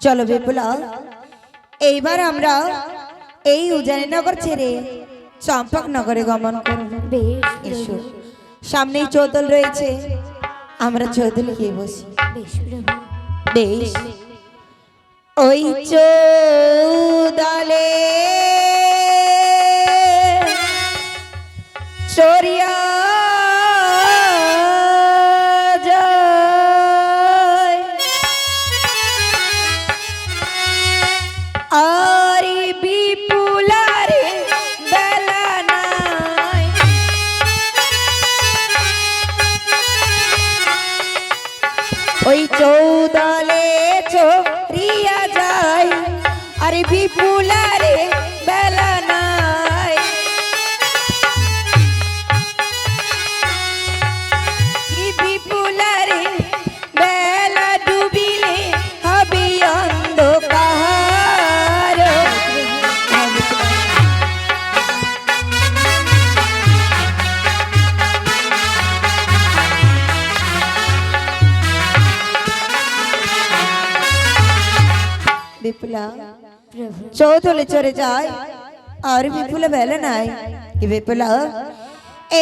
চলো বিপুলা এইবার আমরা এই উজানিনগর ছেড়ে চম্পক নগরে গমন করব। এসো সামনেই চৌতল রয়েছে আমরা চৌতল গিয়ে বসি। বেশ ওই চৌদালে সরিয়া চৌথলে চড়ে যায় আর বিপুলা বেলা নাই। কি বিপুলা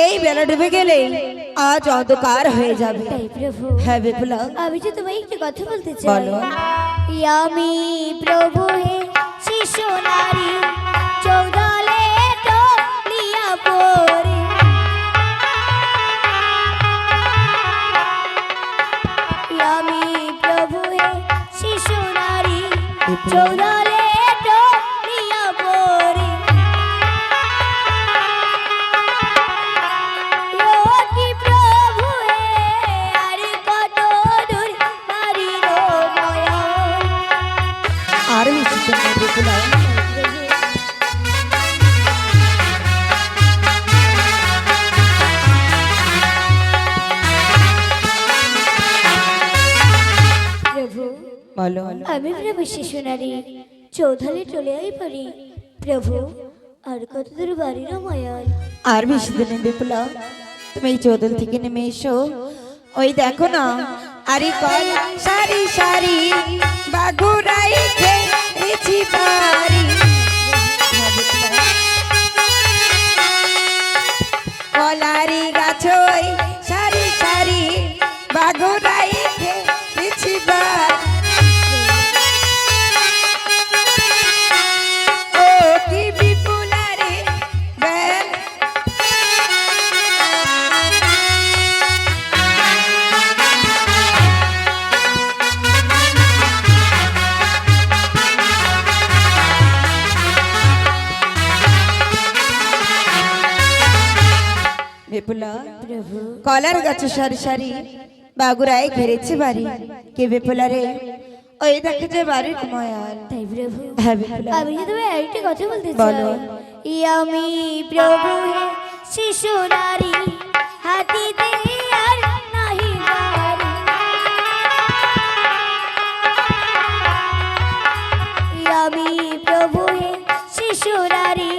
এই বেলা ডুবে গেলে আজ অন্ধকার হয়ে যাবে। হ্যাঁ বিপুলা। আমি যে তোমায় একটু কথা বলতে চাই। বলো। আমি প্রভু হে শিশু নারী চৌদলে তো লিয়া পরে আমি প্রভু হে শিশু নারী চৌদলে শিশু নারী চৌধালে চলে আই পারি। প্রভু, আর কত দূর বাড়ির মায়াল আর বেশি দিনে বিপুলা তুমি চৌদল থেকে নেমে এসো। ওই দেখো না, আরে কল সারি সারি, বাগুরাই খেয়েছি বাড়ি। কলারি গাছ ওই কলার গাছ সারি সারি বাগুরায় ঘেরেছে বাড়ি। কে বিপুলা ওই দেখে যে বাড়ির ময়াল। তাই প্রভু। হ্যাঁ আমি যে তোমায় কথা বলতে বলো। ই আমি প্রভু শিশু নারী হাতিতে আর নাহি আমি প্রভু শিশু নারী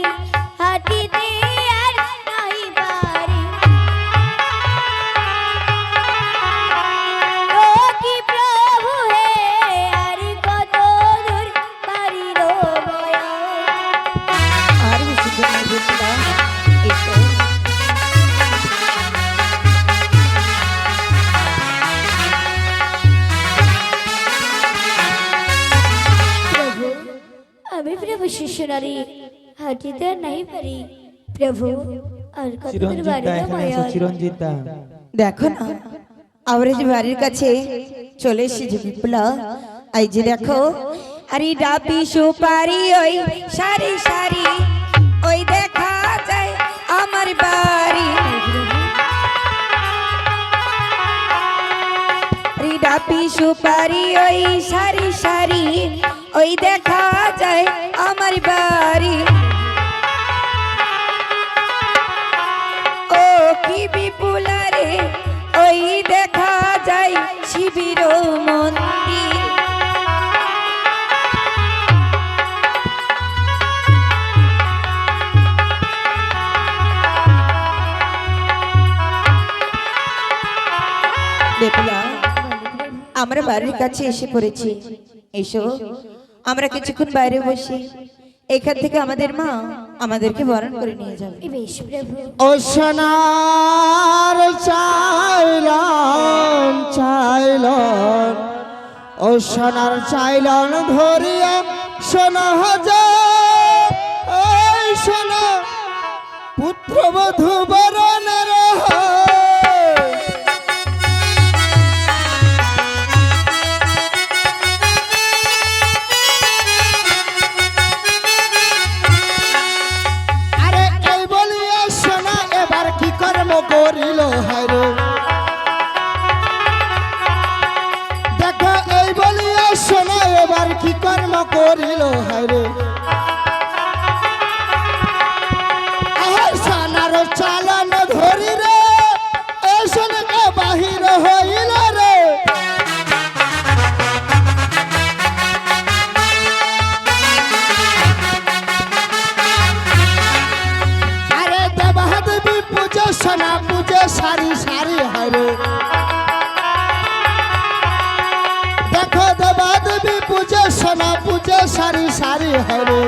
পারি প্রভু আর কত দূর চিরঞ্জিত দা। দেখো না আমরা যে বাড়ির কাছে চলে এসেছি বিপুলা এই যে দেখো আরে ডাবি সুপারি ওই সারি সারি ওই দেখা যায় আমার বাড়ি। ডাবি সুপারি ওই সারি সারি ওই দেখা যায় আমার বাড়ি। শিবির মন্দির। আমরা বাড়ির কাছে এসে পড়েছি। এসো আমরা কিছুক্ষণ বাইরে বসি। এখান থেকে আমাদের মা আমাদেরকে বরণ করে নিয়ে যাবে। ও সোনার চাইলন চাইলন ও সোনার চাইলন ধরিয়া সোনা হাজার সোনা পুত্রবধূ সোনা পুজো সারি সারি হারে।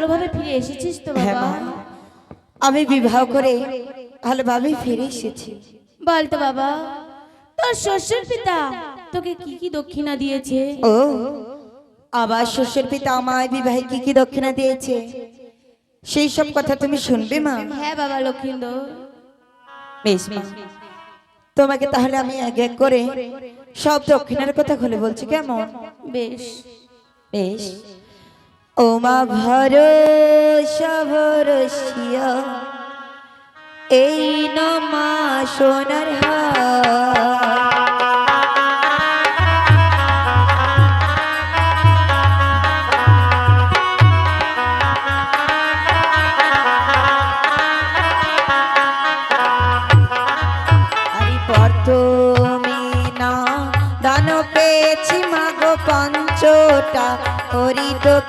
ভালোভাবে ফিরে এসেছিস তো হ্যাঁ বাবা? আমি বিবাহ করে ভালোভাবে ফিরে এসেছি। বলতো বাবা তোর শ্বশুর পিতা তোকে কি কি দক্ষিণা দিয়েছে? ও আবার শ্বশুর পিতা আমায় বিবাহে কি কি দক্ষিণা দিয়েছে? সেই সব কথা তুমি শুনবে মা। হ্যাঁ বাবা লক্ষ্মীন্দর বেশ তোমাকে তাহলে আমি এক এক করে সব দক্ষিণার কথা খুলে বলছি কেমন? বেশ। বেশ। ও মা ভরসা ভরসিয়া এই নমা সোনার হার।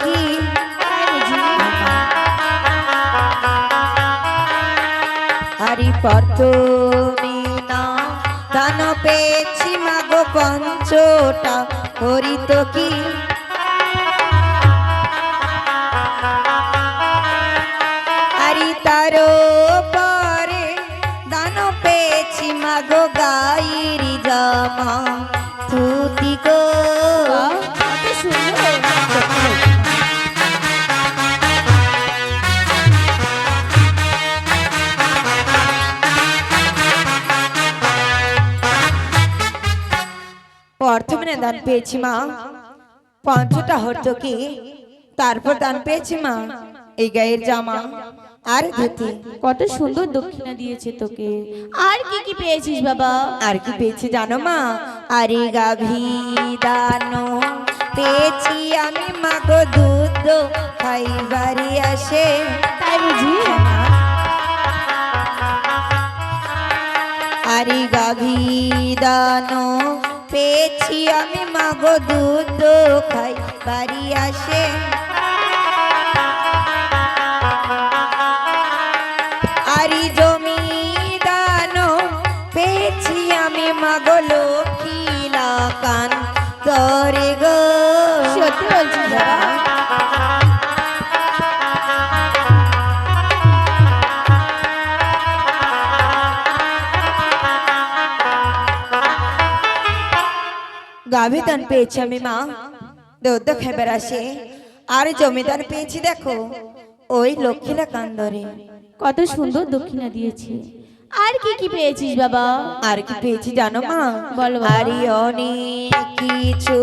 কি? আরে প্রথমে না দান পেয়েছি মাগো পঞ্চটা করি তো কি? মাগো গাইরি জামা। দান পেয়েছি মা। পঞ্চটা হর্তকি তারপর দান পেয়েছি মা। এই গায়ের জামা আর ধুতি। কত সুন্দর দক্ষিণা দিয়েছে তোকে। আর কি কি পেয়েছিস বাবা? আর কি পেয়েছি জানো মা? আরে গাভী দানো পেয়েছি আমি মা মাগো দুধ খাইবারি আসে। তাই বুঝি? আরে গাভী দানো পেয়েছি আমি মাগো দুধ খাই বাড়ি আসে গাভী দান পেয়েছি আমি মা। দুধ খেবার আসে আর জমিদার পেয়েছি দেখো ওই লক্ষ্মীলা কান্দরে কত সুন্দর দক্ষিণা দিয়েছে। আর কি কি পেয়েছিস বাবা? আর কি পেয়েছি জানো মা? বলো আর অনেক কিছু।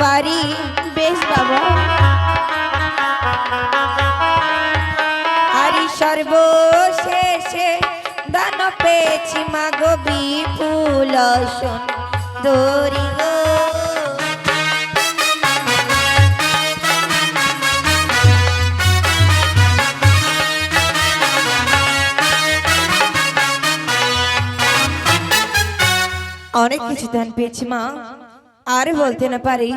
পারি। বেশ বাবা। আরি সর্বশেষে দান পেয়েছি মা গো বিপুল সুন্দরী অনেক কিছু দান পেয়েছি মা। আর বলতে না পারি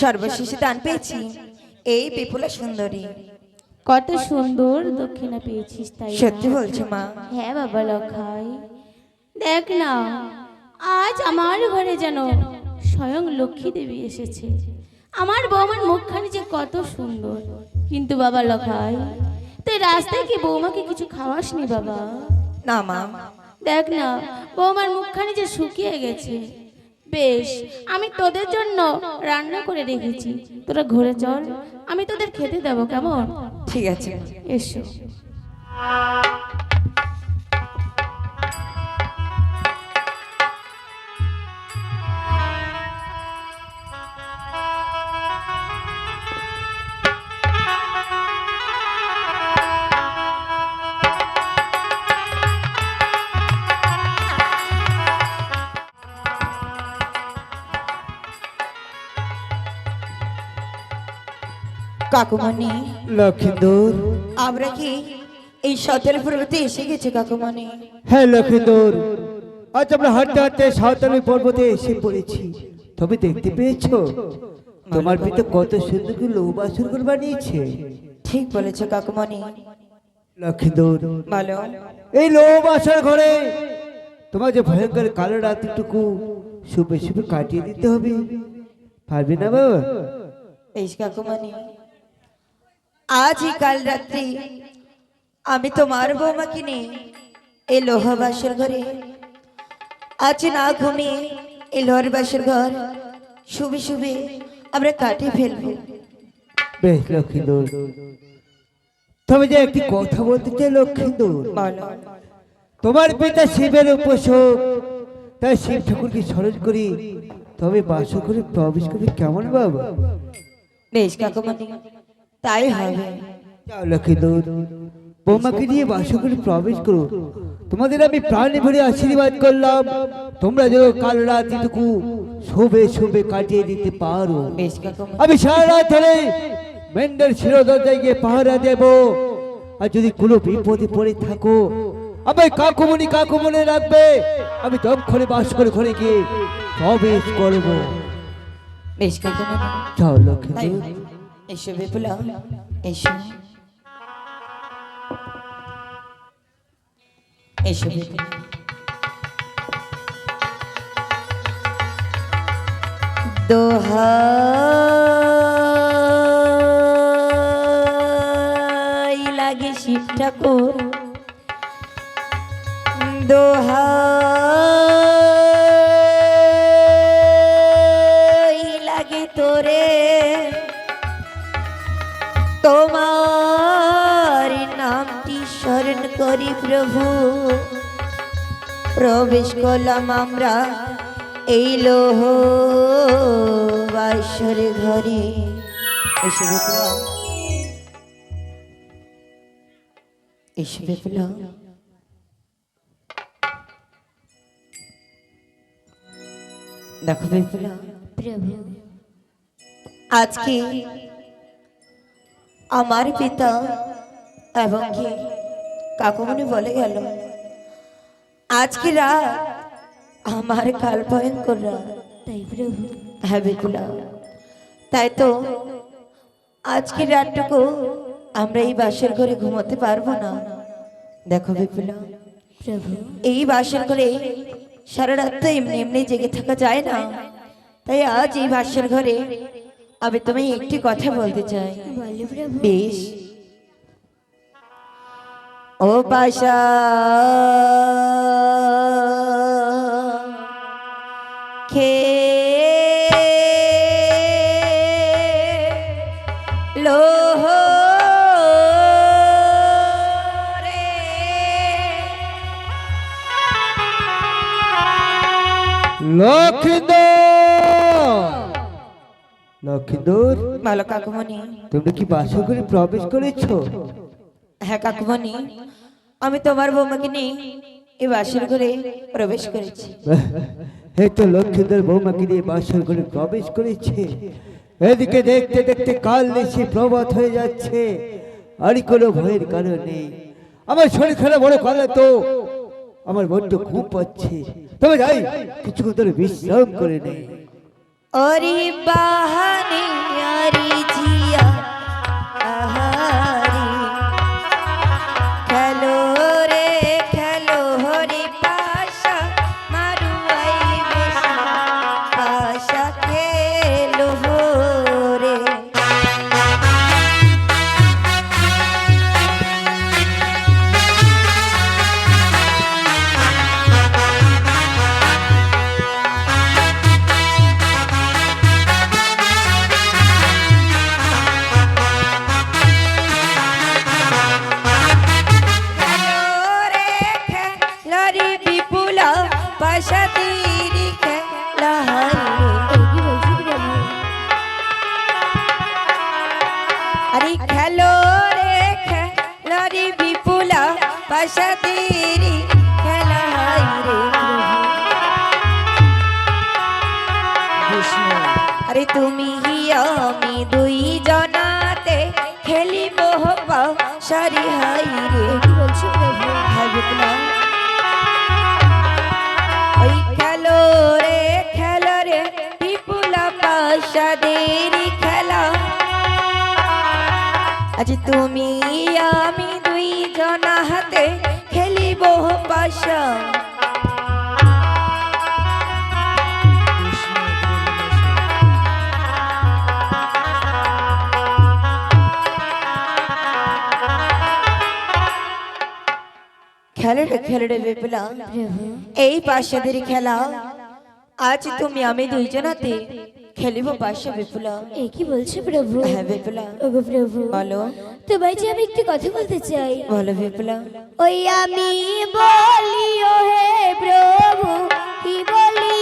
সর্বশেষে দান পেয়েছি। এই বিপুলা সুন্দরী। কত সুন্দর দক্ষিণা পেয়েছিস তাই সত্যি বলছো মা। হ্যাঁ বাবা লখাই। দেখ না আজ আমার ঘরে যেন স্বয়ং লক্ষ্মী দেবী এসেছে। আমার বৌমার মুখখানি যে কত সুন্দর। কিন্তু বাবা লখাই তুই রাস্তায় কি বৌমাকে কিছু খাওয়াসনি বাবা? না মা। দেখ না বৌমার মুখখানি যে শুকিয়ে গেছে। বেশ আমি তোদের জন্য রান্না করে রেখেছি। তোরা ঘুরে চল আমি তোদের খেতে দেবো কেমন? ঠিক আছে। এসো। কাকুমণি লক্ষিন্দর আমরা কি এই সতের পর্বতে এসে গেছে কাকুমণি হ্যাঁ লক্ষিন্দর আজ আমরা হাঁটতে হাঁটতে সাঁওতালি পর্বতে এসে পড়েছি। তবে দেখতে পেয়েছ তোমার পিতা কত সুন্দর করে লৌবাসুর করে বানিয়েছে। ঠিক বলেছ কাকুমণি লক্ষিন্দর বলো। এই লৌবাসার ঘরে তোমার যে ভয়ঙ্কর কালো রাত্রিটুকু শুভে শুভে কাটিয়ে দিতে হবে। পারবে না বাবা? বেশ কাকুমণি আজই কাল রাত্রি আমি তোমার বৌমাকে নিয়ে এই লোহা বাসর ঘরে। আজ না ঘুমিয়ে এই লোহার বাসর ঘর শুভে শুভে আমরা কাটিয়ে ফেলব। বেশ লক্ষিন্দর তবে যে একটি কথা বলতে চাই লক্ষিন্দর বলো। তোমার পিতা শিবের উপাসক তাই শিব ঠাকুরকে স্মরণ করি। তবে বাস করে প্রবেশ করে কেমন বাবা? বেশ কাকুমণি তাই হবে যাও লক্ষ্মীদূত বৌমাকে নিয়ে বাস করে প্রবেশ করো। তোমাদের আমি প্রাণে ভরে আশীর্বাদ করলাম। তোমরা যেন কাল রাতটুকু শোভে শোভে কাটিয়ে দিতে পারো। আমি সারা রাত ধরে মেন্ডের শির দরজায় গিয়ে পাহারা দেব। আর যদি কোনো বিপদে পড়ে থাকো আমি কাকুমনি কাকুমনে রাখবে। আমি দক্ষিণে বাস করে ঘরে গিয়ে প্রবেশ করব। বেশ যাও তাই লক্ষ্মী। এসো বিপুলা এসো। এসো বিপুলা দোহাই লাগে শিব ঠাকুর। দোহাই প্রবেশ করলাম আমরা। এই লোহ বাসর ঘরে। এসে এসে দেখো প্রভু। আজকে আমার পিতা এবং কি কাকুমনি বলে গেল? আজকে রাত আমার কাল ভয়ঙ্কর রাত। তাই প্রভু। হ্যাঁ তাই তো আজকে রাতটুকু আমরা এই বাসের ঘরে ঘুমোতে পারব না। দেখো বিপুলা। প্রভু। এই বাসের ঘরে সারা রাত তো এমনি এমনি জেগে থাকা যায় না। তাই আজ এই বাসের ঘরে আমি তোমায় একটি কথা বলতে চাই। বেশ। ও বাসা খে লোহ রে। লক্ষিন্দর লক্ষিন্দর ভালো কাকুমণি তুমি কি বাসগরে প্রবেশ করেছ? হ্যাঁ কাকুমণি আমি তোমার বৌমাকে নিয়ে এই বাসের ঘরে প্রবেশ করেছি। এই তো লক্ষ্মীদের বৌমাকে নিয়ে বাসর ঘরে প্রবেশ করেছে। এদিকে দেখতে দেখতে কাল নিশি প্রভাত হয়ে যাচ্ছে। আর কোনো ভয়ের কারণ নেই। আমার শরীর খারাপ বড় কথা তো। আমার বড্ড খুব পাচ্ছে। তবে যাই কিছুক্ষণ ধরে বিশ্রাম করে নেই ওরে বাহানে আরে খেলে খেলাটা খেলে রে বিপুলা এই পাশাদের খেলা। আজ তুমি আমি দুইজনাতে খেলিব পাশে বিপুলা এ কি বলছো প্রভু? হ্যাঁ বিপুলা ওগো প্রভু। বলো। তো যে আমি একটু কথা বলতে চাই। বলো বিপুলা ওই আমি বলি ও হে প্রভু কি বলি?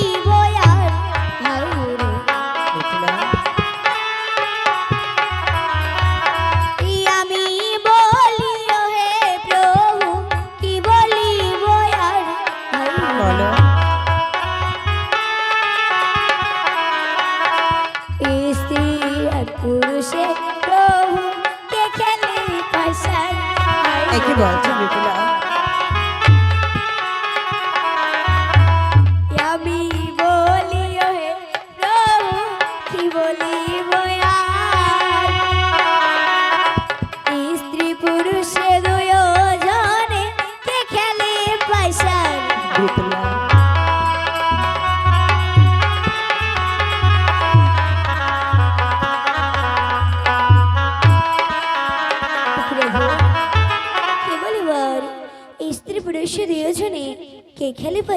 কি বলছো বিপুলা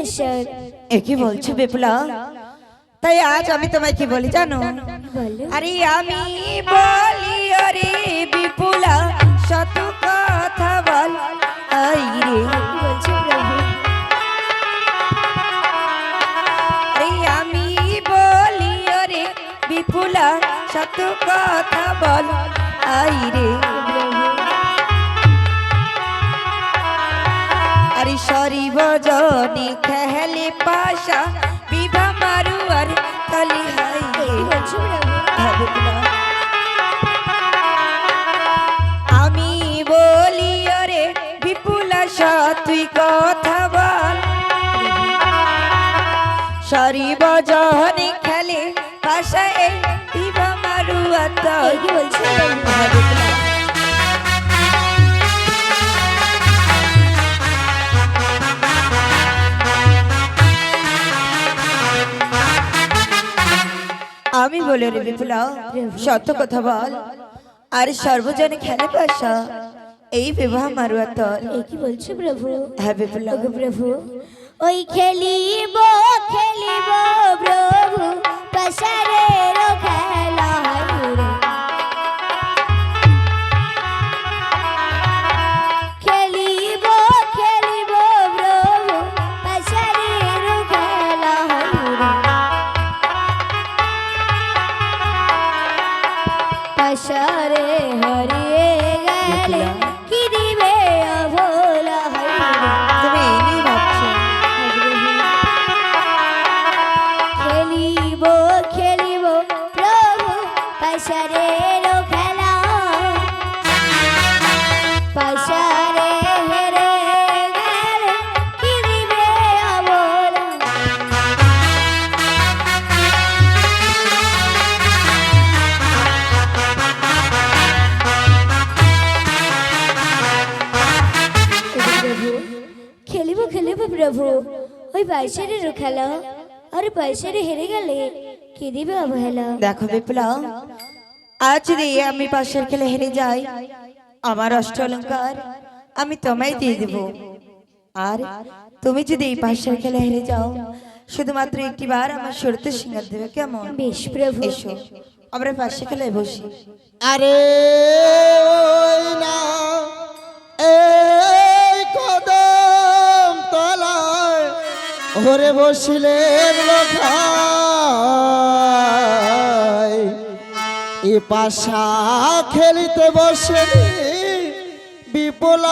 এ কি বলছো বিপুলা তাই আজ আমি তোমায় কি বলি জানো? আরে আমি বলি আরে বিপুলা শত কথা বল। আই রে। আমি বলি আরে বিপুলা শত কথা বল। আই রে। আরে সরি বজনে খেলে পাশা বিভা মারু আর কালি হাই। রে। আমি বলি, আরে বিপুলা তুই কথা বল। সরি বজনে খেলে মারুয়া এই তল কি বলছো বলে রে বিপ্লব সত্য কথা বল। আর সর্বজনে খেলে পাশা এই বিবাহ মারুয়া তো এই কি বলছো প্রভু? হ্যাঁ বিপ্লব প্রভু ওই খেলিব খেলিব প্রভু পশরের খেলা বাইশারের খেলা। আর বাইশারে হেরে গেলে কি দিবে অবহেলা? দেখো বিপ্লব আজ যদি আমি পাশের খেলে হেরে যাই আমার অষ্ট অলঙ্কার আমি তোমায় দিয়ে দেব। আর তুমি যদি এই পাশের খেলে হেরে যাও শুধুমাত্র একটি বার আমার সরতে সিঙ্গার দেবে কেমন? বেশ প্রভু। এসো আমরা পাশে খেলে বসি। আরে না এই ওরে বসিলেন এ পাশা খেলিতে বসে বিপুল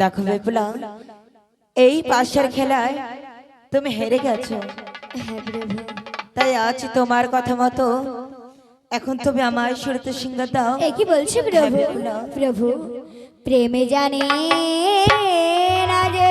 দেখো বিপ্লব এই পাশের খেলায় তুমি হেরে গেছো। হ্যাঁ তাই আজ তোমার কথা মতো এখন তুমি আমার সুরতে সিংহ দাও। কি বলছো প্রভু? প্রভু প্রেমে জানে না যে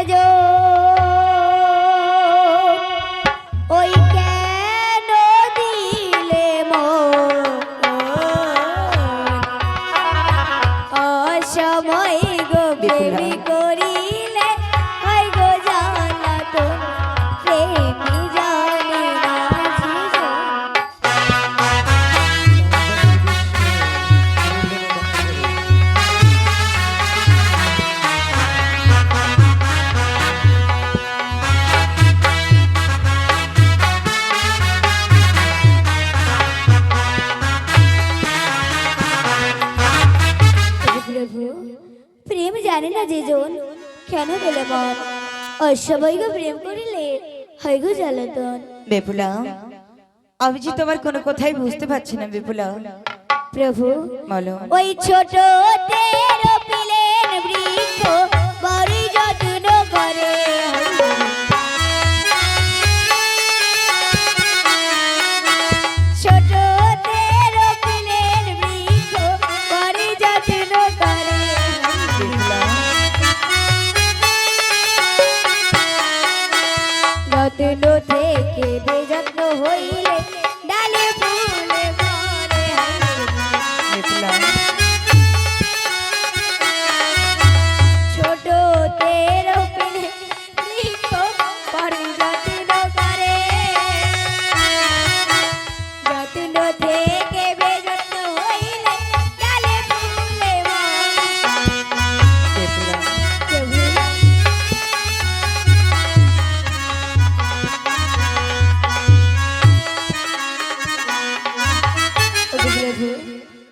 অসবাইকে প্রেম করিলে হয় গো জ্বালাতন। বেপুলা আমি যে তোমার কোনো কথাই বুঝতে পারছি না বেপুলা। প্রভু বলো। ওই ছোট তেরো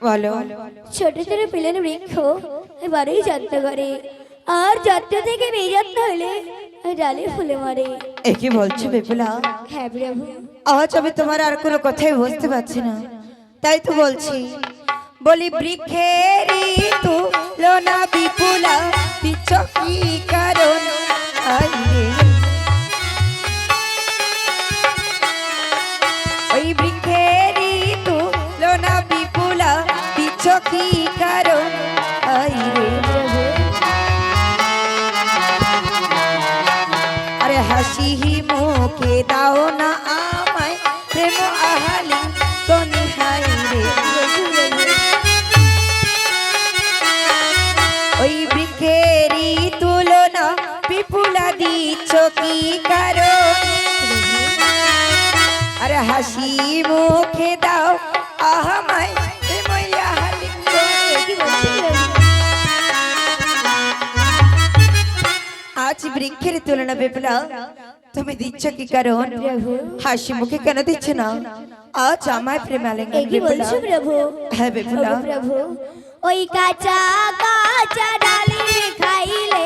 বলো ছোট ছোট পিলেন বৃক্ষ এবারেই যত্ন করে আর যত্ন থেকে বেযত্ন হলে ডালে ফুলে মরে। এ কি বলছো বেপুলা? হ্যাঁ প্রভু। আজ আমি তোমার আর কোনো কথাই বুঝতে পারছি না। তাই তো বলছি বলি বৃক্ষের তু লোনা বিপুলা পিছ কি কারণ আইরে। আরে হাসি মুখে দাও। আহামায় আজ বৃক্ষের তুলনা বিপুলা তুমি দিচ্ছ কি কারণ? হাসি মুখে কেন দিচ্ছ না? আজ আমায় প্রেম এ আলিঙ্গন কি বিপুলা বলছো প্রভু? হ্যাঁ বিপুলা প্রভু ওই কাঁচা কাঁচা ডালি খাইলে